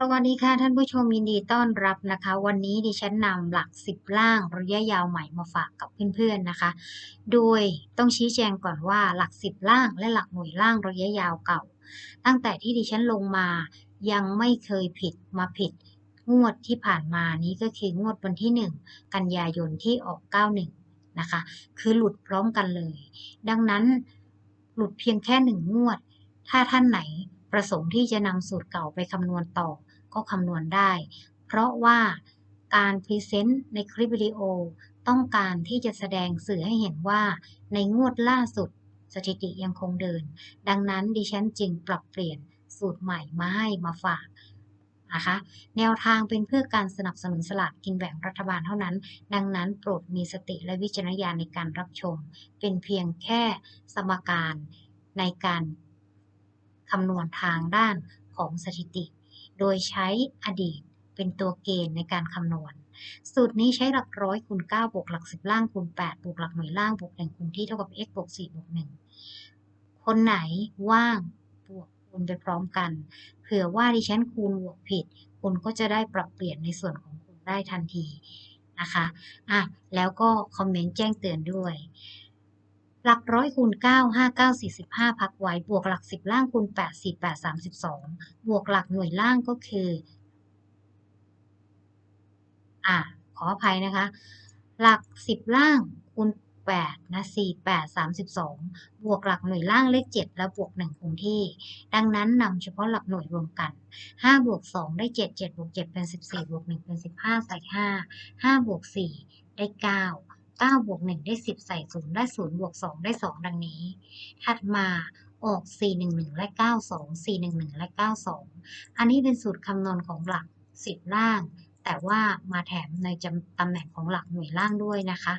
สวัสดีค่ะท่านผู้ชมยินดีต้อนรับนะคะ วันนี้ดิฉันนำหลักสิบล่างระยะยาวใหม่มาฝากกับเพื่อนๆนะคะ โดยต้องชี้แจงก่อนว่าหลักสิบล่างและหลักหน่วยล่างระยะยาวเก่า ตั้งแต่ที่ดิฉันลงมายังไม่เคยผิดมาผิดงวดที่ผ่านมานี้ก็คืองวดวันที่หนึ่งกันยายนที่ออก 91 นะคะ คือหลุดพร้อมกันเลย ดังนั้นหลุดเพียงแค่หนึ่งงวด ถ้าท่านไหนประสงค์ที่จะนำสูตรเก่าไปคำนวณต่อ ก็คำนวณได้ เพราะว่าการพรีเซนต์ในคลิปวิดีโอต้องการที่จะแสดงสื่อให้เห็นว่าในงวดล่าสุดสถิติยังคงเดิน ดังนั้นดิฉันจึงปรับเปลี่ยนสูตรใหม่มาให้มาฝากนะคะแนวทางเป็นเพื่อการสนับสนุนสลากกินแบ่งรัฐบาลเท่านั้น ดังนั้นโปรดมีสติและวิจารณญาณในการรับชม เป็นเพียงแค่สมการในการคำนวณทางด้านของสถิติ โดยใช้อดีตเป็นตัวเกณฑ์ในการคำนวณ สูตรนี้ใช้หลักร้อยคูณ9บวกหลัก10ล่างคูณ8บวกหลักหน่วยล่างบวก1คูณที่เท่ากับ x บวก4บวก1คนไหนว่างบวกคูณไปพร้อมกัน เผื่อว่าดิฉันคูณบวกผิด คุณก็จะได้ปรับเปลี่ยนในส่วนของคุณได้ทันทีนะคะ อะ แล้วก็คอมเมนต์แจ้งเตือนด้วย หลักร้อยคูณ9 5 9 45 พักไว้ บวกหลัก 10 ล่างคูณ8 48 32 บวกหลักหน่วยล่างก็คือ อะ ขออภัยนะคะ หลัก 10 ล่างคูณ8นะ48 32 บวกหลักหน่วยล่างเลข 7 แล้วบวก 1 คงที่ ดังนั้นนำเฉพาะหลักหน่วยรวมกัน 5 บวก 2 ได้ 7 7 บวก 7 เป็น 14 บวก 1 เป็น 15 ใส่ 5 5 บวก 4 ได้ 9 9บวก1ได้ 10 ใส่ 0 ได้ 0 บวก 2 ได้ 2 ดังนี้ ถัดมาออก 411 และ 92 411 และ 92 อันนี้เป็นสูตรคำนวณของหลัก 10 ล่าง แต่ว่ามาแถมในจำตำแหน่งของหลักหน่วยล่างด้วยนะคะ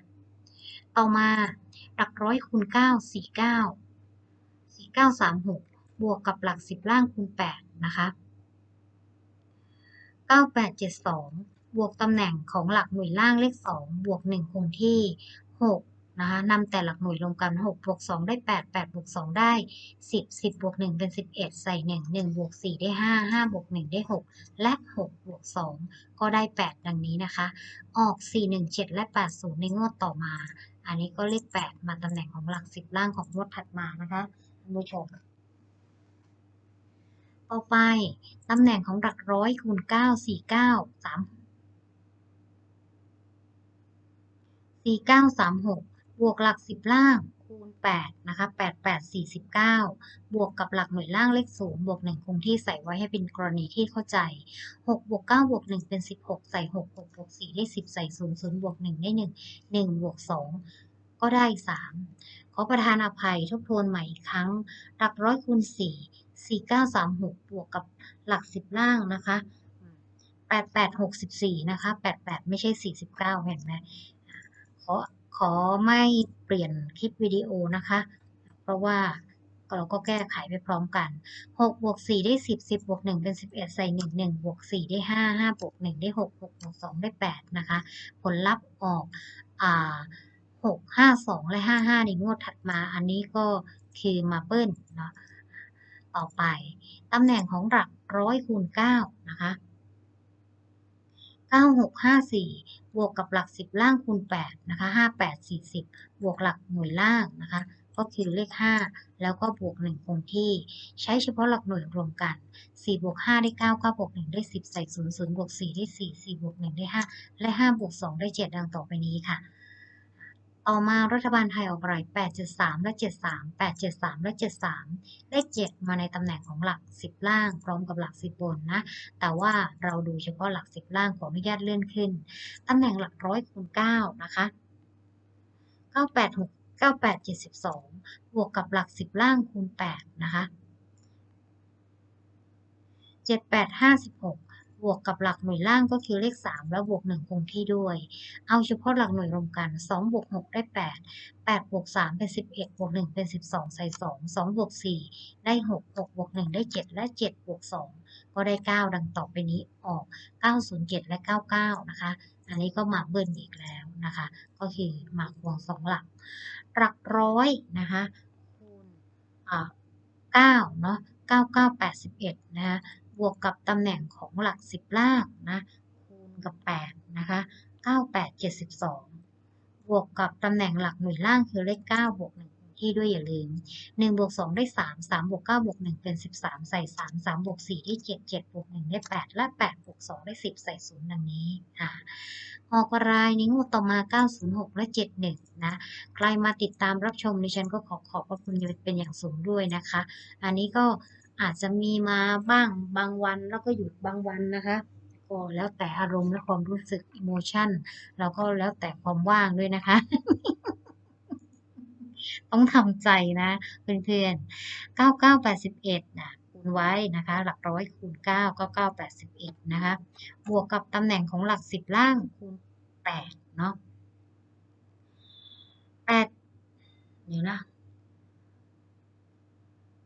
ต่อมาหลักร้อยคูณ 9 49 4936 บวกกับหลัก 10 ล่างคูณ 8 นะคะ 9872 บวกตำแหน่งของหลักหน่วยล่างเลข 2 บวก 1 คงที่ 6 นะคะนำแต่หลักหน่วยรวมกัน 6 บวก 2 ได้ 8 8 บวก 2 ได้ 10 10 บวก 1 เป็น 11 ใส่ 1 1 บวก 4 ได้ 5 5 บวก 1 ได้ 6 และ 6 บวก 2 ก็ได้ 8 ดังนี้นะคะ ออก 4 1 7 และ 80 ในงวดต่อมา อันนี้ก็เลข 8 มาตำแหน่งของหลัก 10 ล่างของงวดถัดมานะคะท่านผู้ชมต่อไป ตำแหน่งของหลักร้อยคูณ9 49 3 4936 บวกหลัก 10 ล่างคูณ8นะคะ88 49 บวกกับหลักหน่วยล่างเลข0บวก 1 คงที่ใส่ไว้ให้เป็นกรณีที่เข้าใจ 6 บวก 9 บวก 1 เป็น 16 ใส่ 6 6 บวก 4 ได้ 10 ใส่ 0 0 บวก 1 ได้ 1 1 บวก 2 ก็ได้ 3 ขอประทานอภัยทบทวนใหม่อีกครั้ง หลักร้อยคูณ 4 4936 บวกกับหลัก 10 ล่างนะคะ8864 นะคะ 88 ไม่ใช่ 49 เห็นไหม อขอไม่เปลี่ยนคลิปวิดีโอนะคะ เพราะว่าเราก็แก้ไขไปพร้อมกัน6บวก4ได้ 10 10บวก1เป็น 11 ใส่ 1 1บวก4ได้ 5 5บวก1ได้ 6 6บวก2ได้ 8 นะคะ ผลลัพธ์ออกอ่า6 5 2 และ 5 5 ในงวดถัดมา อันนี้ก็คือมาเบิ้ลเนาะต่อไป ตำแหน่งของหลักร้อยคูณ9นะคะ 9654 บวกกับหลัก 10 ล่างคูณ8นะคะ5840 บวกหลักหน่วยล่างนะคะ ก็คือเลข 5 แล้วก็บวก 1 คงที่ ใช้เฉพาะหลักหน่วยรวมกัน 4 บวก 5 ได้ 9 9 บวก 1 ได้ 10 ใส่ 0 0 บวก 4 ได้ 4 4 บวก 1 ได้ 5 และ 5 บวก 2 ได้ 7 ดังต่อไปนี้ค่ะ ต่อมารัฐบาลไทยออกราย873และ 73 873และ 73เลข7มาในตำแหน่งของหลัก 10 ล่าง พร้อมกับหลัก 10 บนนะ แต่ว่าเราดูเฉพาะหลัก 10 ล่างขออนุญาตเลื่อนขึ้น ตำแหน่งหลักร้อยคูณ9นะคะ 986 9872 บวกกับหลัก 10 ล่างคูณ 8 นะคะ 7856 บวกกับหลักหน่วยล่างก็คือเลข 3 แล้วบวก 1 คงที่ด้วย เอาเฉพาะหลักหน่วยรวมกัน 2 บวก 6 ได้ 8 8 บวก 3 เป็น 11 บวก 1 เป็น 12 ใส่ 2 2 บวก 4 ได้ 6 6 บวก 1 ได้ 7 และ 7 บวก 2 ก็ได้ 9 ดังต่อไปนี้ออก 907 และ 99 นะคะ อันนี้ก็มาเบิ้ลอีกแล้วนะคะ ก็คือมาควง2หลัก หลักร้อยนะคะคูณอ่า9เนาะ9981 นะคะ บวกกับตำแหน่งของหลักสิบล่างนะคูณกับแปดนะคะเก้าแปดเจ็ดสิบสองบวกกับตำแหน่งหลักหน่วยล่างคือเลขเก้าบวกหนึ่งที่ด้วยอย่าลืมหนึ่งบวกสองได้สามสามบวกเก้าบวกหนึ่งเป็นสิบสามใส่สามสามบวกสี่ได้เจ็ดเจ็ดบวกหนึ่งได้แปดและแปดบวกสองได้สิบใส่ศูนย์ดังนี้ค่ะออกรายในงวดต่อมา 906 และ 71 นะ ใครมาติดตามรับชมดิฉันก็ขอขอบพระคุณเป็นอย่างสูงด้วยนะคะ อันนี้ก็ อาจจะมีมาบ้างบางวันแล้วก็หยุดบางวันนะคะก็แล้วแต่อารมณ์และความรู้สึกอิโมชันแล้วก็แล้วแต่ความว่างด้วยนะคะ ต้องทำใจนะเพื่อนๆ 9981นะคูณไว้นะคะ หลักร้อยคูณ 9 9981 นะคะ บวกกับตำแหน่งของหลัก 10 ล่างคูณ 8 เนาะ8เดี๋ยวนะ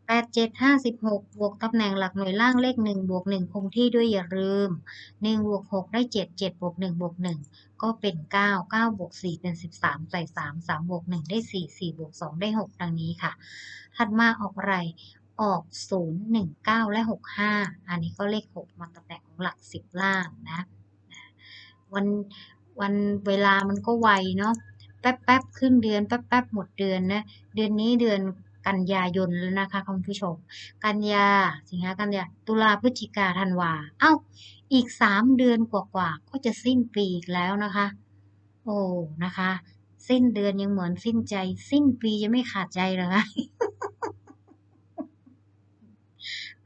แปด เจ็ดห้าสิบหกบวกตำแหน่งหลักหน่วยล่างเลขหนึ่งบวกหนึ่งคงที่ด้วยอย่าลืมหนึ่งบวกหกได้เจ็ดเจ็ดบวกหนึ่งบวกหนึ่งก็เป็นเก้าเก้าบวกสี่เป็นสิบสามใส่สามสามบวกหนึ่งได้สี่สี่บวกสองได้หกดังนี้ค่ะ ถัดมาออกอะไรออกศูนย์หนึ่งเก้าและหกห้าอันนี้ก็เลขหกมาตำแหน่งของหลักสิบล่างนะ วันวันเวลามันก็ไวเนาะ แป๊บแป๊บครึ่งเดือน แป๊บแป๊บหมดเดือนนะ เดือนนี้เดือน กันยายนแล้วนะคะคุณผู้ชม กันยาสิงหากันยาตุลาพฤศจิกาธันวาเอ้า อีกสามเดือนกว่าๆก็จะสิ้นปีอีกแล้วนะคะ โอ้นะคะ สิ้นเดือนยังเหมือนสิ้นใจ สิ้นปีจะไม่ขาดใจเหรอคะ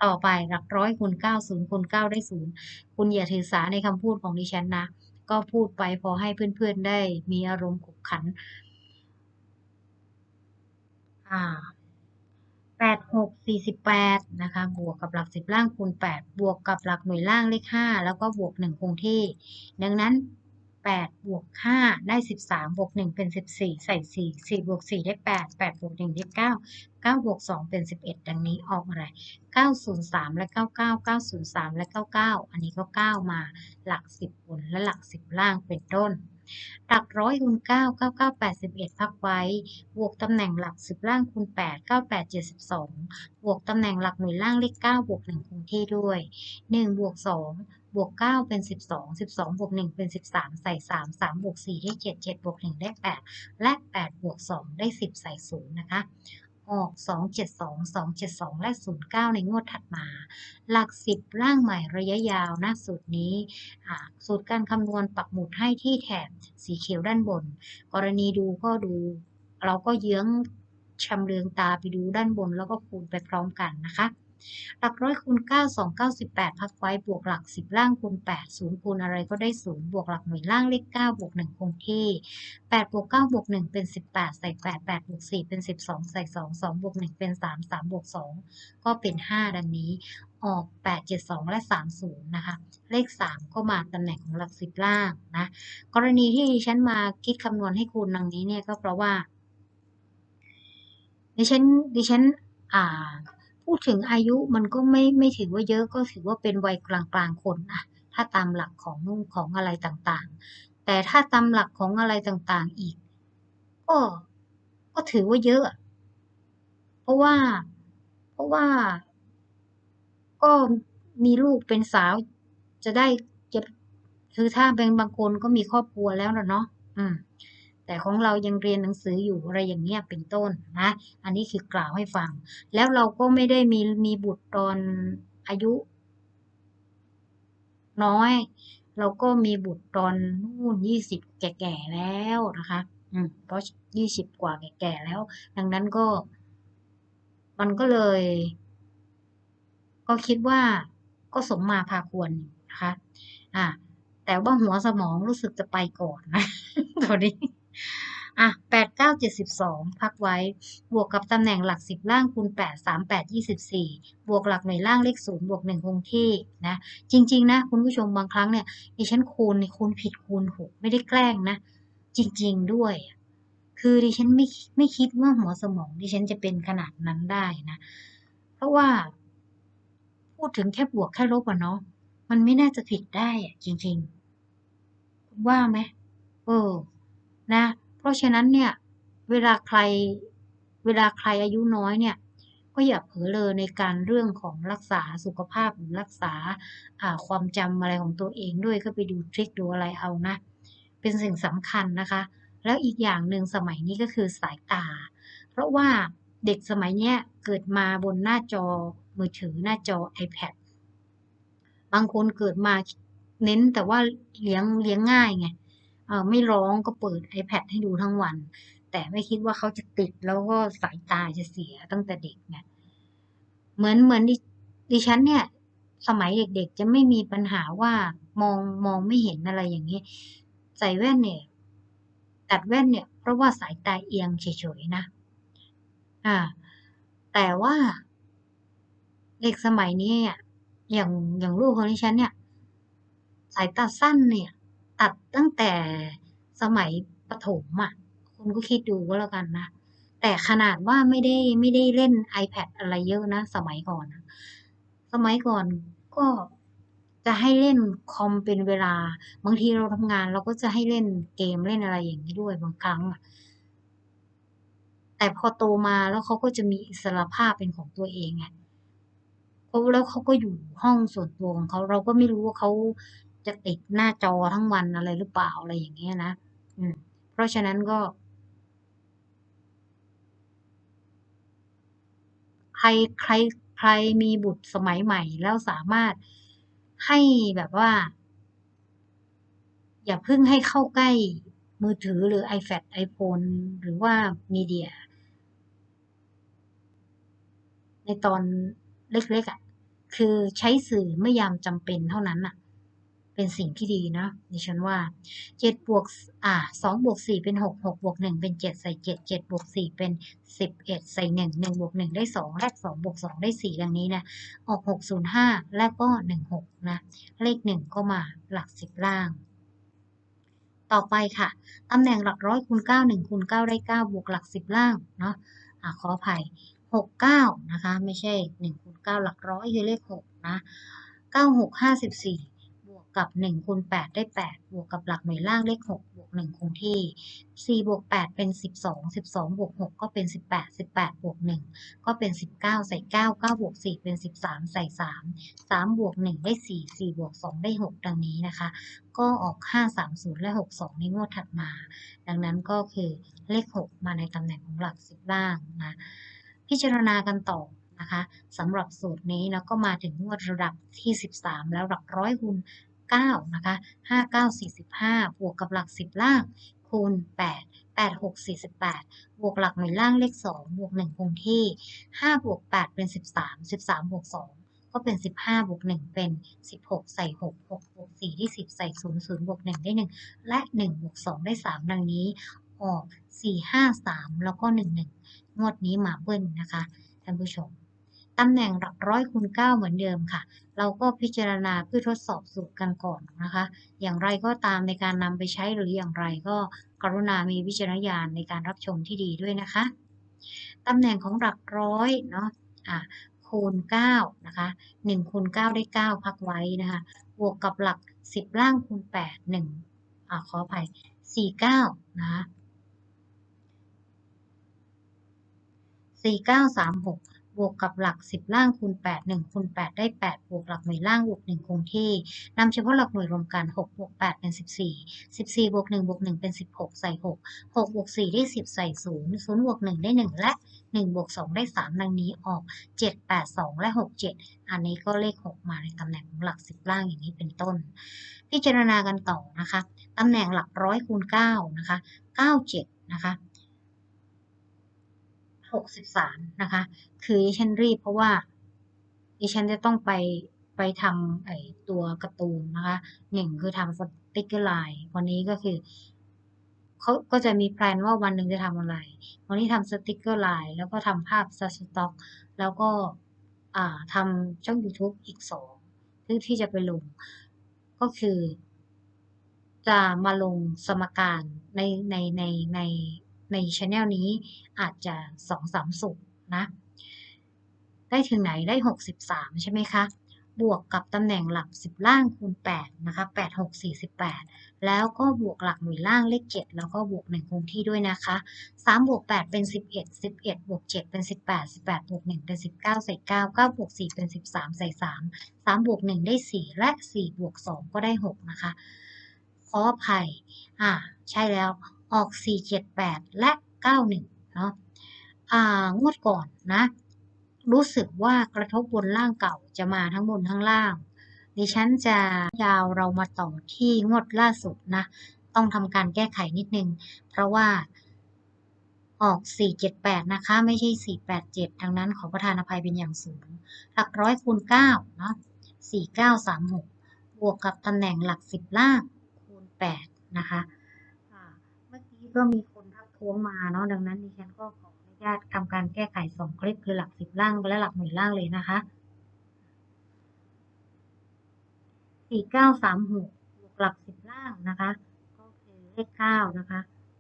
ต่อไปหลักร้อยคูณเก้าศูนย์คูณเก้าได้ศูนย์คุณอย่าถือสาในคำพูดของดิฉันนะ ก็พูดไปพอให้เพื่อนๆได้มีอารมณ์ขบขัน อ่า แปดหกสี่สิบแปดนะคะ บวกกับหลักสิบล่างคูณแปดบวกกับหลักหน่วยล่างเลขห้าแล้วก็บวกหนึ่งคงที่ ดังนั้นแปดบวกห้าได้สิบสามบวกหนึ่งเป็นสิบสี่ใส่สี่สี่บวกสี่ได้แปดแปดบวกหนึ่งได้เก้าเก้าบวกสองเป็นสิบเอ็ดดังนี้ออกอะไรเก้าศูนย์สามและเก้าเก้าเก้าศูนย์สามและเก้าเก้าอันนี้ก็เก้ามาหลักสิบนและหลักสิบล่างเป็นต้น หลักร้อยคูณเก้าเก้าเก้าแปดสิบเอ็ดพักไว้ บวกตำแหน่งหลักสิบล่างคูณแปดเก้าแปดเจ็ดสิบสองบวกตำแหน่งหลักหน่วยล่างเลขเก้าบวกหนึ่งคงที่ด้วยหนึ่งบวกสองบวกเก้าเป็นสิบสองสิบสองบวกหนึ่งเป็นสิบสามใส่สามสามบวกสี่ได้เจ็ดเจ็ดบวกหนึ่งได้แปดและแปดบวกสองได้สิบใส่ศูนย์นะคะ ออกสองเจ็ดสองสองเจ็ดสองและศูนย์เก้าในงวดถัดมา หลักสิบร่างใหม่ระยะยาวนะสูตรนี้ สูตรการคำนวณปักหมุดให้ที่แถบสีเขียวด้านบน กรณีดูก็ดู เราก็เยื้องชำเลืองตาไปดูด้านบนแล้วก็คูณไปพร้อมกันนะคะ หลักร้อยคูณ9 2 9 8พักไว้บวกหลัก 10 ล่างคูณ8 0คูณอะไรก็ได้ 0 บวกหลักหน่วยล่างเลข9บวก1คงที่8บวก9บวก1เป็น 18 ใส่ 8 8บวก4เป็น 12 ใส่ 2 2บวก1เป็น 3 3บวก2ก็เป็น 5 ดังนี้ออก 8 7 2 และ 30 นะคะ เลข 3 ก็มาตำแหน่งของหลัก10ล่างนะ กรณีที่ดิฉันมาคิดคำนวณให้คุณดังนี้เนี่ยก็เพราะว่า ดิฉันดิฉันอ่า พูดถึงอายุมันก็ไม่ไม่ถือว่าเยอะก็ถือว่าเป็นวัยกลางกลางคนนะถ้าตามหลักของนุ่งของอะไรต่างๆ แต่ถ้าตามหลักของอะไรต่างๆอีก ก็ก็ถือว่าเยอะ เพราะว่า เพราะว่า ก็มีลูกเป็นสาว จะได้จะคือถ้าเป็นบางคนก็มีครอบครัวแล้วนะเนาะอืม แต่ของเรายังเรียนหนังสืออยู่อะไรอย่างเงี้ยเป็นต้นนะ อันนี้คือกล่าวให้ฟัง แล้วเราก็ไม่ได้มีมีบุตรตอนอายุ น้อย เราก็มีบุตรตอนนู่นยี่สิบแก่ๆแล้วนะคะ อืมเพราะยี่สิบกว่าแก่ๆแล้ว ดังนั้นก็ มันก็เลย ก็คิดว่าก็สมมาพาควรนะคะ อ่าแต่ว่าหัวสมองรู้สึกจะไปก่อนนะตอนนี้ อะแปดเก้าเจ็ดสิบสองพักไว้ บวกกับตำแหน่งหลักสิบล่างคูณแปดสามแปดยี่สิบสี่บวกหลักหน่วยล่างเลขศูนย์บวกหนึ่งคงที่นะ จริง ๆ นะ คุณผู้ชมบางครั้งเนี่ยดิฉันคูณคูณผิดคูณถูกไม่ได้แกล้งนะ จริง ๆ ด้วย คือดิฉันไม่ไม่คิดว่าหัวสมองดิฉันจะเป็นขนาดนั้นได้นะ เพราะว่า พูดถึงแค่บวกแค่ลบอะเนาะมันไม่น่าจะผิดได้อะจริง ๆ ว่าไหมเออ นะ เพราะฉะนั้นเนี่ยเวลาใครเวลาใครอายุน้อยเนี่ยก็อย่าเผลอเลยในการเรื่องของรักษาสุขภาพหรือรักษาความจำอะไรของตัวเองด้วยก็ไปดูทริคดูอะไรเอานะ เป็นสิ่งสำคัญนะคะ แล้วอีกอย่างหนึ่งสมัยนี้ก็คือสายตา เพราะว่าเด็กสมัยเนี้ยเกิดมาบนหน้าจอมือถือหน้าจอ iPad บางคนเกิดมาเน้นแต่ว่าเลี้ยงเลี้ยงง่ายไง ไม่ร้องก็เปิด iPad ให้ดูทั้งวัน แต่ไม่คิดว่าเขาจะติดแล้วก็สายตาจะเสียตั้งแต่เด็กไงเหมือนเหมือนดิฉันเนี่ย สมัยเด็กๆ จะไม่มีปัญหาว่ามองมองไม่เห็นอะไรอย่างนี้ ใส่แว่นเนี่ย ตัดแว่นเนี่ย เพราะว่าสายตาเอียงเฉยๆนะ อ่า แต่ว่าเด็กสมัยนี้อย่างอย่างลูกของดิฉันเนี่ย สายตาสั้นเนี่ย ตัดตั้งแต่สมัยประถมอะคุณก็คิดดูก็แล้วกันนะ แต่ขนาดว่าไม่ได้ไม่ได้เล่น iPad อะไรเยอะนะ สมัยก่อนนะสมัยก่อนก็จะให้เล่นคอมเป็นเวลา บางทีเราทำงานเราก็จะให้เล่นเกมเล่นอะไรอย่างนี้ด้วยบางครั้งแต่พอโตมาแล้วเขาก็จะมีอิสระภาพเป็นของตัวเองไงแล้วเขาก็อยู่ห้องส่วนตัวของเขา เราก็ไม่รู้ว่าเขา จะติดหน้าจอทั้งวันอะไรหรือเปล่าอะไรอย่างเงี้ยนะอืมเพราะฉะนั้นก็ ใครใครใครมีบุตรสมัยใหม่แล้วสามารถให้แบบว่า อย่าเพิ่งให้เข้าใกล้มือถือหรือ iPad iPhone หรือว่ามีเดีย ในตอนเล็กๆอะ่ะ คือใช้สื่อไม่ยามจำเป็นเท่านั้นอะ เป็นสิ่งที่ดีนะดิฉันว่าเจ็ดบวกอ่าสองบวกสี่เป็นหกหกบวกหนึ่งเป็นเจ็ดใส่เจ็ดเจ็ดบวกสี่เป็นสิบเอ็ดใส่หนึ่งหนึ่งบวกหนึ่งได้สองแลกสองบวกสองได้สี่ดังนี้นะออกหกศูนย์ห้าแล้วก็หนึ่งหกนะเลขหนึ่งก็มาหลักสิบล่าง ต่อไปค่ะตำแหน่งหลักร้อยคูณเก้าหนึ่งคูณเก้าได้เก้าบวกหลักสิบล่างเนาะอ่าขออภัยหกเก้านะคะ ไม่ใช่หนึ่งคูณเก้าหลักร้อยคือเลขหกนะเก้าหกห้าสิบสี่ กับหนึ่งคูณแปดได้แปดบวกกับหลักหน่วยล่างเลขหกบวกหนึ่งคงที่สี่บวกแปดเป็นสิบสองสิบสองบวกหกก็เป็นสิบแปดสิบแปดบวกหนึ่งก็เป็นสิบเก้าใส่เก้าเก้าบวกสี่เป็นสิบสามใส่สามสามบวกหนึ่งได้สี่สี่บวกสองได้หกดังนี้นะคะ ก็ออก 530 และ 62 ในงวดถัดมา ดังนั้นก็คือเลข 6 มาในตำแหน่งของหลัก10ล่างนะ พิจารณากันต่อนะคะสำหรับสูตรนี้แล้วก็มาถึงงวดระดับที่ 13 แล้วหลักร้อยคูณ 9นะคะ5945 บวกกับหลัก 10 ล่าง คูณ 8 8 6 48 บวกหลักหน่วยล่างเลข 2 บวก 1 คงที่ 5 บวก 8 เป็น 13 13 บวก 2 ก็เป็น 15 บวก 1 เป็น 16 ใส่ 6 6 บวก 4 ได้10 ใส่ 0 0 บวก 1 ได้ 1 และ 1 บวก 2 ได้ 3 ดังนี้ ออก 4 5 3 แล้วก็ 1 1 งวดนี้หมาเบิ้ลนะคะ ท่านผู้ชม ตำแหน่งหลักร้อยคูณ 9 เหมือนเดิมค่ะ เราก็พิจารณาเพื่อทดสอบสูตรกันก่อนนะคะ อย่างไรก็ตามในการนำไปใช้หรืออย่างไรก็กรุณามีวิจารณญาณในการรับชมที่ดีด้วยนะคะ ตำแหน่งของหลักร้อยเนาะอะคูณ9นะคะ1คูณ9ได้ 9 พักไว้นะคะบวกกับหลัก 10 ล่างคูณ 8 1อ่าขออภัย49นะคะ4936 บวกกับหลัก 10 ล่างคูณ 8 1คูณ8 ได้ 8 บวกหลักหน่วยล่างบวก 1คงที่นำเฉพาะหลักหน่วยรวมกัน 6 บวก 8 เป็น 14 14 บวก 1 บวก 1 เป็น 16 ใส่ 6 6 บวก 4 ได้ 10 ใส่ 0 0 บวก 1 ได้ 1 และ 1 บวก 2 ได้ 3 ดังนี้ออก 7 8 2 และ 6 7 อันนี้ก็เลข 6 มาในตำแหน่งของหลัก 10 ล่างอย่างนี้เป็นต้น พิจารณากันต่อนะคะตำแหน่งหลักร้อยคูณ9นะคะ97นะคะ 63 นะคะ คือดิฉันรีบเพราะว่าดิฉันจะต้องไปไปทำไอตัวการ์ตูนนะคะหนึ่งคือทำสติ๊กเกอร์ไลน์วันนี้ก็คือเขาก็จะมีแพลนว่าวันหนึ่งจะทำอะไร วันนี้ทำสติ๊กเกอร์ไลน์แล้วก็ทำภาพสต็อก แล้วก็อ่าทำช่อง YouTube อีกสองเพื่ที่จะไปลง ก็คือ จะมาลงสมการในในในใน ในช anel นี้อาจจะสองสามสุกร์นะ ได้ถึงไหนได้หกสิบสามใช่ไหมคะ บวกกับตำแหน่งหลัก 10 ล่างคูณ8นะคะ8 6 48 แล้วก็บวกหลักหน่วยล่างเลข 7 แล้วก็บวก 1 คงที่ด้วยนะคะ 3 บวก 8 เป็น 11 11 บวก 7 เป็น 18 18 บวก 1 เป็น 19 ใส่ 9 9 บวก 4 เป็น 13 ใส่ 3 3 บวก 1 ได้ 4 และ 4 บวก 2 ก็ได้ 6 นะคะ ขออภัย อ่า ใช่แล้ว ออก 4 7 8 และ 91 เนาะอ่างวดก่อนนะ รู้สึกว่ากระทบบนล่างเก่าจะมาทั้งบนทั้งล่าง ดิฉันจะยาวเรามาต่อที่งวดล่าสุดนะ ต้องทำการแก้ไขนิดนึง เพราะว่าออก 478 นะคะ ไม่ใช่ 487ดังนั้นขอประทานอภัยเป็นอย่างสูง หลักร้อยคูณ9เนาะ4936 บวกกับตำแหน่งหลัก 10 ล่างคูณ 8 นะคะ ก็มีคนทักท้วงมาเนาะดังนั้นดิฉันก็ขออนุญาตทำการแก้ไข2คลิปคือหลัก10ล่างและหลักหน่วยล่างเลยนะคะ4936บวกหลัก10ล่างนะคะ ก็คือเลข9นะคะ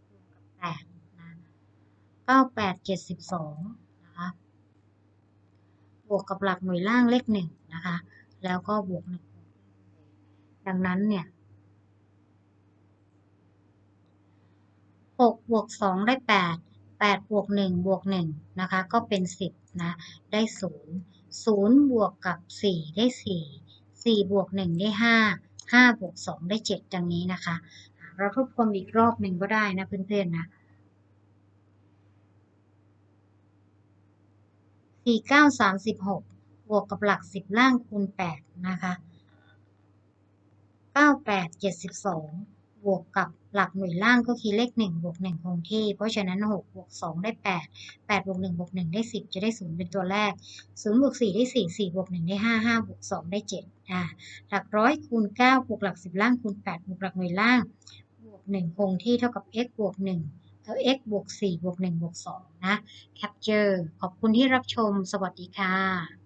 บวกกับ8นะ9872นะคะบวกกับหลักหน่วยล่างเลข1นะคะ แล้วก็บวก1ดังนั้นเนี่ย 6บวก2ได้8 8บวก1บวก1นะคะก็เป็น10นะได้0 0บวกกับ4ได้4 4บวก1ได้5 5บวก2ได้7ดังนี้นะคะ เราทบทวนอีกรอบหนึ่งก็ได้นะเพื่อนๆนะ4 9 36บวกกับหลัก10ล่างคูณ8นะคะ98 72 บวกกับหลักหน่วยล่างก็คือเลข1บวก1คงที่ เพราะฉะนั้น6บวก2ได้ 8 8บวก1บวก1ได้ 10 จะได้ 0 เป็นตัวแรก0บวก4ได้ 4 4บวก1ได้ 5 5บวก2ได้7อ่าหลักร้อยคูณ9บวกหลัก 10 ล่างคูณ 8บวกหลักหน่วยล่างบวก1คงที่เท่ากับ x บวก1เท่า x บวก4บวก1บวก2นะ capture ขอบคุณที่รับชม สวัสดีค่ะ